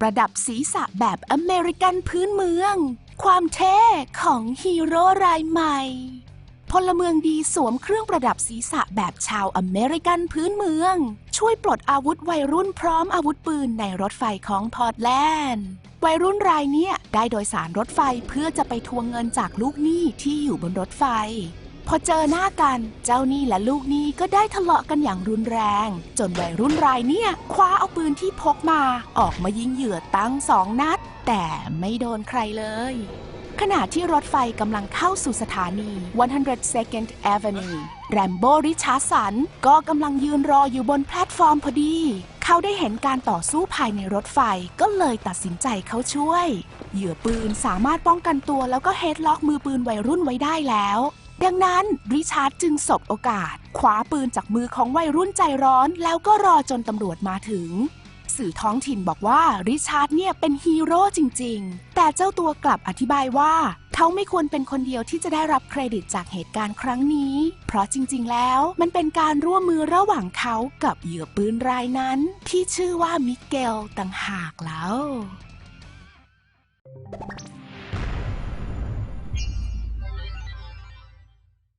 ประดับศีรษะแบบอเมริกันพื้นเมือง ความเท่ของฮีโร่รายใหม่ พลเมืองดีสวมเครื่องประดับศีรษะแบบชาวอเมริกันพื้นเมือง ช่วยปลดอาวุธวัยรุ่นพร้อมอาวุธปืนในรถไฟของพอร์ตแลนด์ วัยรุ่นรายเนี้ยได้โดยสารรถไฟเพื่อจะไปทวงเงินจากลูกหนี้ที่อยู่บนรถไฟ พอเจอหน้ากันเจ้านี้และลูกนี้ก็ได้ทะเลาะกันอย่างรุนแรง จนวัยรุ่นรายเนี่ยคว้าเอาปืนที่พกมา ออกมายิงเหยื่อตั้งสองนัด แต่ไม่โดนใครเลยขณะที่รถไฟกำลังเข้าสู่สถานี 102nd Avenue แรมโบ้ริชาร์สัน ก็กำลังยืนรออยู่บนแพลตฟอร์มพอดี เขาได้เห็นการต่อสู้ภายในรถไฟก็เลยตัดสินใจเขาช่วย เหยื่อปืนสามารถป้องกันตัวแล้วก็เฮดล็อกมือปืนวัยรุ่นไว้ได้แล้ว ดังนั้นริชาร์ดจึงสบโอกาสคว้าปืนจากมือของวัยรุ่นใจร้อน แล้วก็รอจนตำรวจมาถึง สื่อท้องถิ่นบอกว่าริชาร์ดเนี่ยเป็นฮีโร่จริง ๆ แต่เจ้าตัวกลับอธิบายว่า เขาไม่ควรเป็นคนเดียวที่จะได้รับเครดิตจากเหตุการณ์ครั้งนี้ เพราะจริง ๆ แล้วมันเป็นการร่วมมือระหว่างเขากับเหยื่อปืนรายนั้น ที่ชื่อว่ามิเกลต่างหากแล้ว